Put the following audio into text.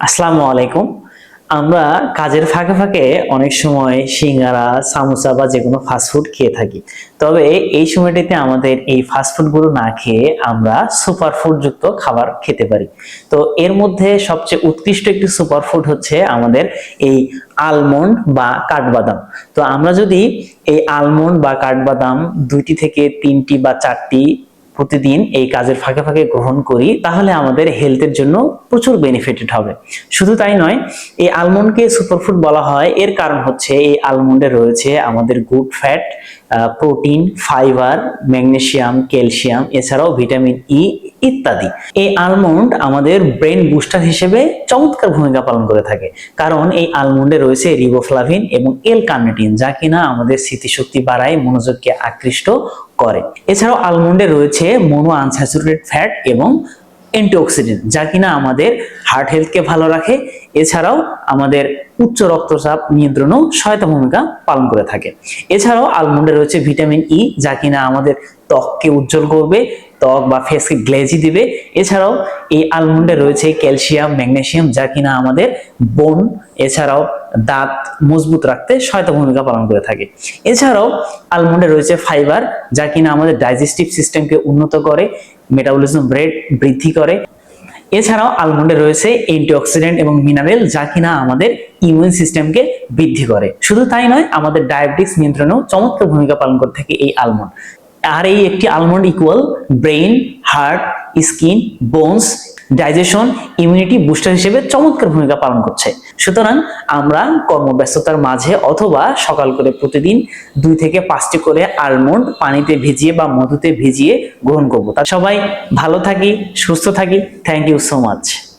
আসসালামু আলাইকুম। আমরা কাজের ফাঁকে ফাঁকে অনেক সময় সিঙ্গারা, সামোসা বা যে কোনো ফাস্টফুড খেয়ে থাকি। তবে এই সময়টিতে আমাদের এই ফাস্টফুডগুলো না খেয়ে আমরা সুপারফুড যুক্ত খাবার খেতে পারি। তো এর মধ্যে সবচেয়ে উৎকৃষ্ট একটি সুপারফুড হচ্ছে আমাদের এই আলমন্ড বা কাঠবাদাম। তো আমরা যদি এই আলমন্ড বা কাঠবাদাম দুইটি থেকে তিনটি বা চারটি প্রতিদিন এই কাজের ফাঁকে ফাঁকে গ্রহণ করি, তাহলে আমাদের হেলথের জন্য প্রচুর বেনিফিটেড হবে। শুধু তাই নয়, এই আলমন্ডকে সুপারফুড বলা হয়। এর কারণ হচ্ছে এই আলমন্ডে রয়েছে আমাদের good fat protein fibre magnesium calcium এছাড়াও ভিটামিন ই ইত্যাদি। এই আলমন্ড আমাদের ব্রেন বুস্টার হিসেবে চমৎকার ভূমিকা পালন করে থাকে। কারণ এই আলমন্ডে রয়েছে রিবোফ্লাভিন এবং এল কার্নেটিন যা কিনা আমাদের স্মৃতিশক্তি বাড়ায়, মনোযোগকে আকৃষ্ট করে। এছাড়াও আলমন্ডে রয়েছে মনো আনস্যাচুরেটেড ফ্যাট এবং অ্যান্টিঅক্সিডেন্ট যা কিনা আমাদের হার্ট হেলথকে ভালো রাখে। এছাড়াও আমাদের উচ্চ রক্তচাপ নিয়ন্ত্রণেও সহায়তা ভূমিকা পালন করে থাকে। এছাড়াও আলমন্ডে রয়েছে ভিটামিন ই যা কিনা আমাদের ত্বককে উজ্জ্বল করবে ত্বক বা ফেসকে গ্লেজি দিবে। এছাড়াও এই আলমন্ডে রয়েছে ক্যালসিয়াম ম্যাগনেসিয়াম যা কিনা আমাদের বোন এছাড়াও দাঁত মজবুত রাখতে সহায়তা ভূমিকা পালন করে থাকে। এছাড়াও আলমন্ডে রয়েছে ফাইবার যা কিনা আমাদের ডাইজেস্টিভ সিস্টেমকে উন্নত করে মেটাবলিজম রেট বৃদ্ধি করে। এছাড়াও আলমন্ডে রয়েছে অ্যান্টিঅক্সিডেন্ট এবং মিনারেল যা কিনা আমাদের ইমিউন সিস্টেমকে বৃদ্ধি করে। শুধু তাই নয়, আমাদের ডায়াবেটিক্স নিয়ন্ত্রণেও চমৎকার ভূমিকা পালন করে থাকে এই আলমন্ড আর এই একটি almond equal brain heart skin bones digestion immunity booster হিসেবে চমৎকার ভূমিকা পালন করছে। সুতরাং আমরা কর্মব্যস্ততার মাঝে অথবা সকাল করে প্রতিদিন দুই থেকে পাঁচটি করে আলমন্ড পানিতে ভিজিয়ে বা মধুতে ভিজিয়ে গ্রহণ করব। তা সবাই ভালো থাকি, সুস্থ থাকি। Thank you so much